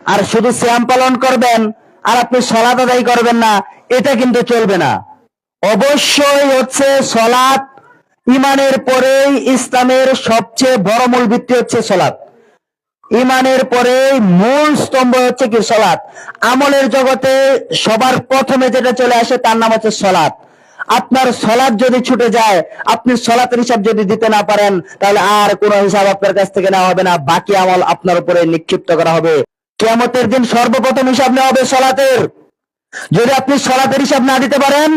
আর শুধু শ্যাম পালন করবেন, আর আপনি সলাত আদায় করবেন না, এটা কিন্তু চলবে না। অবশ্যই হচ্ছে সলাৎ ইমানের পরেই ইসলামের সবচেয়ে বড় মূল ভিত্তি হচ্ছে সলাৎ। ইমানের পরে মূল স্তম্ভ হচ্ছে কি সলাৎ? আমলের জগতে সবার প্রথমে যেটা চলে আসে তার নাম হচ্ছে সলাৎ। আপনার সলাৎ যদি ছুটে যায়, আপনি সলাতের হিসাব যদি দিতে না পারেন, তাহলে আর কোনো হিসাব আপনার কাছ থেকে নেওয়া হবে না, বাকি আমল আপনার উপরে নিক্ষিপ্ত করা হবে। কেমতের দিন সর্বপ্রথম হিসাব নেওয়া হবে সলাতের। যদি আপনি সলাতের হিসাব না দিতে পারেন,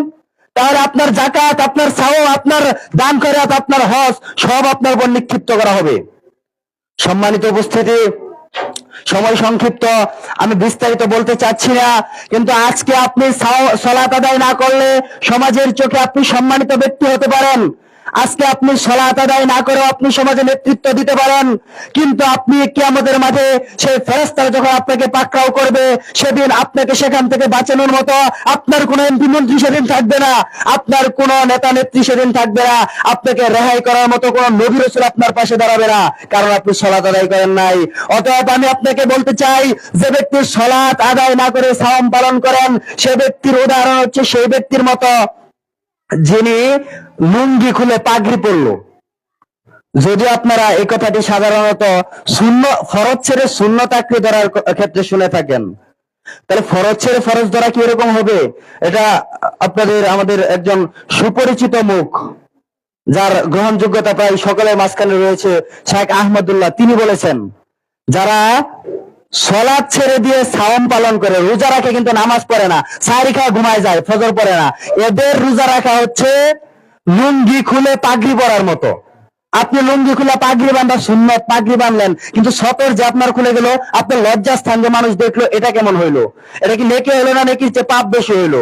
তাহলে আপনার জাকাত আপনার সাও আপনার দান খয়রাত, আপনার হজ, সব আপনার উপর নিক্ষিপ্ত করা হবে। সম্মানিত উপস্থিতি, সময় সংক্ষিপ্ত, আমি বিস্তারিত বলতে চাচ্ছি না, কিন্তু আজকে আপনি সলাত আদায় না করলে সমাজের চোখে আপনি সম্মানিত ব্যক্তি হতে পারেন। আজকে আপনি সলাত আদায় না করেও আপনি সমাজে নেতৃত্ব দিতে পারেন। কিন্তু আপনি কিয়ামতের মাঝে সেই ফেরস্তারা যখন আপনাকে পাকড়াও করবে, সেদিন আপনাকে সেখান থেকে বাঁচানোর মতো আপনার কোনো এমপি মন্ত্রী সেদিন থাকবে না। আপনার কোন নেতা নেত্রী সেদিন থাকবে না। আপনাকে রেহাই করার মতো কোন নবী রসুল আপনার পাশে দাঁড়াবে না, কারণ আপনি সলাত আদায় করেন নাই। অতএব আমি আপনাকে বলতে চাই, যে ব্যক্তি সলাত আদায় না করে সালাম পালন করেন, সে ব্যক্তির উদাহরণ হচ্ছে সেই ব্যক্তির মতো। যিনি লুঙ্গি খুলে পাগড়ি পরলো। যদি আপনারা এই কথাটি সাধারণত শূন্য, ফরজ ছেড়ে শূন্য চাকরি ধরার ক্ষেত্রে শুনে থাকেন। তাহলে ফরজ ছেড়ে ফরজ ধরা কি এরকম হবে? এটা আপনাদের, আমাদের একজন সুপরিচিত মুখ, যার গ্রহণযোগ্যতা প্রায় সকলের মাঝখানে রয়েছে শেখ আহমদুল্লাহ। তিনি বলেছেন, যারা সলাদ ছেড়ে দিয়ে সাওম পালন করে, রোজা রাখে কিন্তু নামাজ পড়ে না সারি খাওয়া ঘুমায় যায়, ফজর পড়ে না। এদের রোজা রাখা হচ্ছে লুঙ্গি খুলে পাগড়ি পরার মতো। আপনি লুঙ্গি খুলে পাগড়ি বান্ধা শূন্য পাগড়ি বাঁধলেন, কিন্তু সতর যে আপনার খুলে গেল, আপনার লজ্জা স্থান যে মানুষ দেখল, এটা কেমন হইল? এটা কি নেকে হইল না নেকির চেয়ে পাপ বেশি হইল?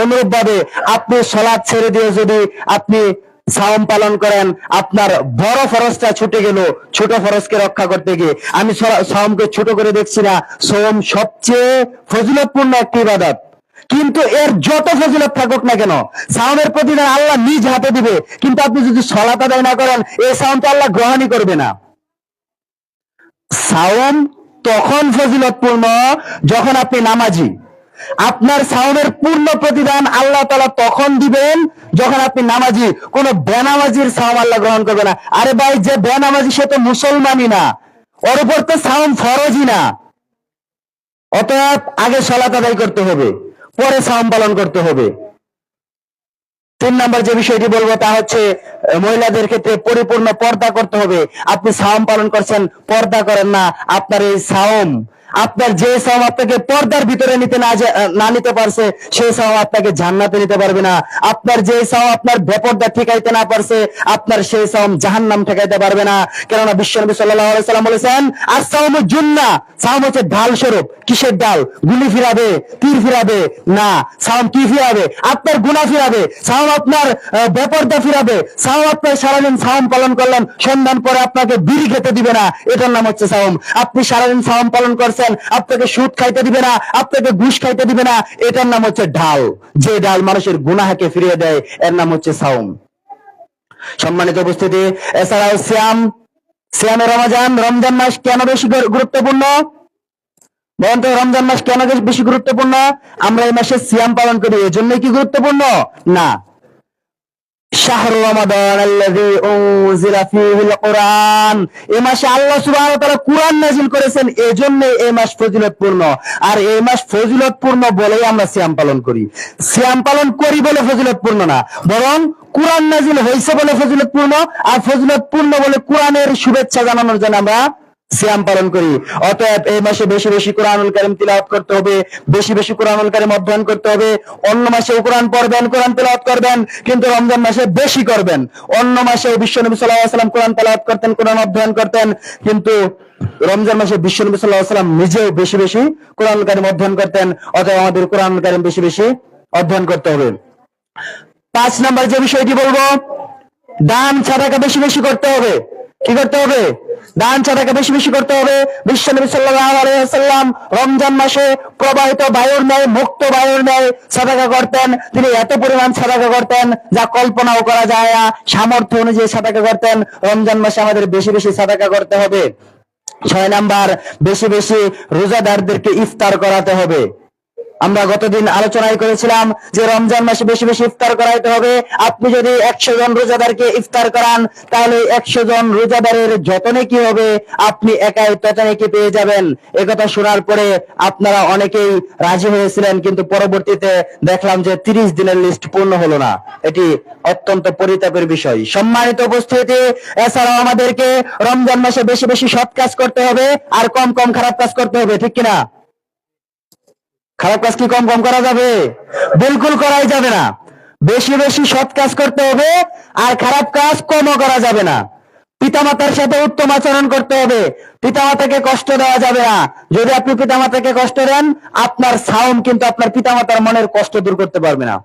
অনুরূপ ভাবে আপনি সলাদ ছেড়ে দিয়ে যদি আপনি সাওম পালন করেন। আপনার বড় ফরজটা ছুটে গেল, ছোট ফরজকে রক্ষা করতে গিয়ে। আমি সাওমকে ছোট করে দেখছি না। সোম সবচেয়ে ফজিলতপূর্ণ একটি ইবাদত। কিন্তু এর যত ফজিলত থাকুক না কেন, সাওমের প্রতিদান আল্লাহ নিজ হাতে দিবে। কিন্তু আপনি যদি সলাত আদায় না করেন, এই সাওম তো আল্লাহ গ্রহণই করবে না। সাওম তখন ফজিলতপূর্ণ যখন আপনি নামাজি। আপনার সাওমের পূর্ণ প্রতিদান আল্লাহ তালা তখন দিবেন যখন আপনি নামাজি। কোন বেনামাজির সাওম আল্লাহ গ্রহণ করবে না। আরে ভাই, যে বেনামাজি, সে তো মুসলমানই না। ওর উপর তো সাওম ফরজই না। অতএব আগে সলাত আদায় করতে হবে, পরে সাওম পালন করতে হবে। তিন নম্বর যে বিষয়টি বলব, তা হচ্ছে, মহিলাদের ক্ষেত্রে পরিপূর্ণ পর্দা করতে হবে। আপনি সাওম পালন করছেন, পর্দা করেন না। আপনার এই সাওম আপনার যে সাওম আপনাকে পর্দার ভিতরে নিতে না না নিতে পারছে সেই সাওম আপনাকে জান্নাতে নিতে পারবে না। আপনার যে সাওম আপনার বেপর্দা ঠেকাইতে না পারছে, আপনার সেই সাওম জাহান্নাম ঠেকাইতে পারবে না। কেননা বিশ্বনবী আলাইহি সাল্লাম বলেছেন আর সাওম জুন্না সাওম হচ্ছে ঢাল স্বরূপ। কিসের ডাল গুলি ফিরাবে, তীর ফিরাবে। না, সাওম কি ফিরাবে? আপনার গুণা ফিরাবে। সাওম আপনার বেপর্দা ফিরাবে। সাওম আপনার সারাদিন সাওম পালন করলেন সন্ধান পরে আপনাকে বিড়ি খেতে দিবে না। এটার নাম হচ্ছে সাওম। আপনি সারাদিন সাওম পালন করছেন আপনাকে সুদ খাইতে দিবে না, আপনাকে ঘুষ খাইতে দিবে না। এটার নাম হচ্ছে ঢাল। যে ডাল মানুষের গুনাহাকে ফিরিয়ে দেয়, এর নাম হচ্ছে সাওম। সম্মানিত উপস্থিতি, এছাড়াও শ্যাম শ্যামে রমজান রমজান মাস কেন বেশি গুরুত্বপূর্ণ? বলেন তো, রমজান মাস কেন বেশি গুরুত্বপূর্ণ? আমরা এই মাসে সিয়াম পালন করি এজন্য কি গুরুত্বপূর্ণ? না। শাহর রমাদান আল্লাযী উনজিলা ফীহিল কোরআন। এই মাসে আল্লাহ সুবহানাহু ওয়া তাআলা কোরআন নাযিল করেছেন এজন্য এই মাস ফজিলতপূর্ণ আর এই মাস ফজিলতপূর্ণ বলেই আমরা সিয়াম পালন করি। সিয়াম পালন করি বলে ফজিলতপূর্ণ না, বরং কোরআন নাযিল হয়েছে বলে ফজিলতপূর্ণ আর ফজিলতপূর্ণ বলে কোরআনের শুভেচ্ছা জানানোর জন্য আমরা সিয়াম পালন করি। অতএব এই মাসে বেশি বেশি কোরআনুল কারিম তিলাওয়াত করতে হবে, বেশি বেশি কোরআনুল কারিম অধ্যয়ন করতে হবে। অন্য মাসেও কোরআন পড়বেন, কোরআন তেলাওয়াত করবেন, কিন্তু রমজান মাসে বেশি করবেন। অন্য মাসে বিশ্বনবী সাল্লাল্লাহু আলাইহি কোরআন তেলাওয়াত করতেন, কোরআন অধ্যয়ন করতেন, কিন্তু রমজান মাসে বিশ্বনবী সাল্লাল্লাহু আলাইহি সাল্লাম নিজেও বেশি বেশি কোরআন কারিম অধ্যয়ন করতেন, অতএব আমাদের কোরআন কারিম বেশি বেশি অধ্যয়ন করতে হবে। পাঁচ নাম্বার যে বিষয়টি বলব, দান ছাড়াকে বেশি বেশি করতে হবে। কি করতে হবে? দান ছাড়াকে বেশি বেশি করতে হবে। বিশ্বনবী সাল্লাল্লাহু আলাইহি ওয়াসাল্লাম রমজান মাসে প্রবাহিত বায়ুর ন্যায়, মুক্ত বায়ুর ন্যায় সাদাকা করতেন। তিনি এত পরিমাণ সাদাকা করতেন যা কল্পনাও করা যায় না। সামর্থ্য অনুযায়ী সাদাকা করতেন। রমজান মাসে আমাদের বেশি বেশি সাদাকা করতে হবে। ছয় নাম্বার, বেশি বেশি রোজাদারদেরকে ইফতার করাতে হবে। আমরা গতদিন আলোচনায় করেছিলাম যে রমজান মাসে বেশি বেশি ইফতার করাইতে হবে। আপনি যদি একশো জন রোজাদারকে ইফতার করান, তাহলে একশো জন রোজাদারের যত কি হবে, আপনি একাই তত কি পেয়ে যাবেন? একথা শোনার পরে আপনারা অনেকেই রাজি হয়েছিলেন, কিন্তু পরবর্তীতে দেখলাম যে তিরিশ দিনের লিস্ট পূর্ণ হলো না। এটি অত্যন্ত পরিতাপের বিষয়। সম্মানিত উপস্থিতি, এছাড়াও আমাদেরকে রমজান মাসে বেশি বেশি সৎ কাজ করতে হবে, আর কম কম খারাপ কাজ করতে হবে, ঠিক কিনা? খারাপ কাজ কি কম কম করা যাবে? বিলকুল করাই যাবে না। বেশি বেশি সৎ কাজ করতে হবে, আর খারাপ কাজ কমও করা যাবে না। পিতামাতার সাথে উত্তম আচরণ করতে হবে, পিতামাতাকে কষ্ট দেওয়া যাবে না। যদি আপনি পিতামাতাকে কষ্ট দেন, আপনার সাউন্ড কিন্তু আপনার পিতামাতার মনের কষ্ট দূর করতে পারবে না।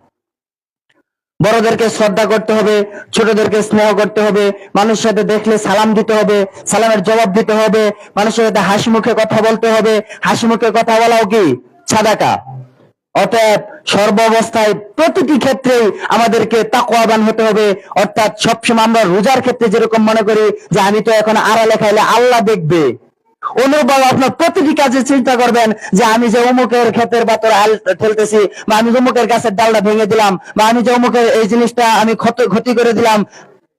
বড়দেরকে শ্রদ্ধা করতে হবে, ছোটদেরকে স্নেহ করতে হবে, মানুষের সাথে দেখলে সালাম দিতে হবে, সালামের জবাব দিতে হবে, মানুষের সাথে হাসি মুখে কথা বলতে হবে। হাসি মুখে কথা বলাও কি? সাদাকা। অতএব সর্বাবস্থায় প্রতিটি ক্ষেত্রেই আমাদেরকে তাকওয়াবান হতে হবে। অর্থাৎ সবসময় আমরা রোজার ক্ষেত্রে যেরকম মনে করি যে আমি তো এখন আড়ালে খাইলে আল্লাহ দেখবে। অনুভব আপনার প্রতিটি কাজে চিন্তা করবেন যে আমি যে অমুকের ক্ষেতের বাতর আল ঠেলতেছি বা আমি অমুকের গাছের ডালটা ভেঙে দিলাম বা আমি যে অমুকের এই জিনিসটা আমি ক্ষতি করে দিলাম,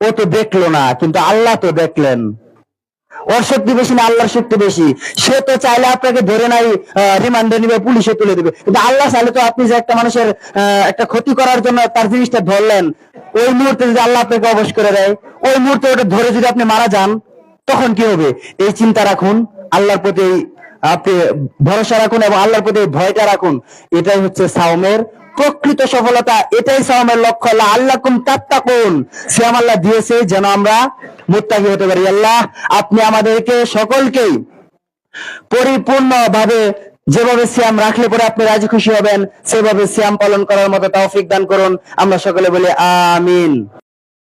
ও তো দেখল না, কিন্তু আল্লাহ তো দেখলেন। ওর শক্তি বেশি না, আল্লাহর শক্তি বেশি। সে তো চাইলে আপনাকে ধরে নাই রিমান্ডে নিবে, পুলিশে তুলে দিবে। কিন্তু আল্লাহ চাইলে তো আপনি যে একটা মানুষের একটা ক্ষতি করার জন্য তার জিনিসটা ধরলেন, ওই মুহূর্তে যদি আল্লাহ আপনাকে অবশ করে দেয়, ওই মুহূর্তে ওটা ধরে যদি আপনি মারা যান, তখন কি হবে? এই চিন্তা রাখুন, আল্লাহর প্রতি আপনি ভরসা রাখুন এবং আল্লাহর প্রতি ভয়টা রাখুন। এটাই হচ্ছে সাওমের প্রকৃত সফলতা, এটাই সালামের লক্ষ্য। আল্লাহ আল্লাহ কুম তাত্তাকুন। শ্যাম আল্লাহ দিয়েছে যেন আমরা মুত্তাকি হতে পারি। আল্লাহ, আপনি আমাদেরকে সকলকেই পরিপূর্ণ ভাবে যেভাবে শ্যাম রাখলে পরে আপনি রাজি খুশি হবেন, সেভাবে শ্যাম পালন করার মতো তৌফিক দান করুন। আমরা সকলে বলি, আমিন।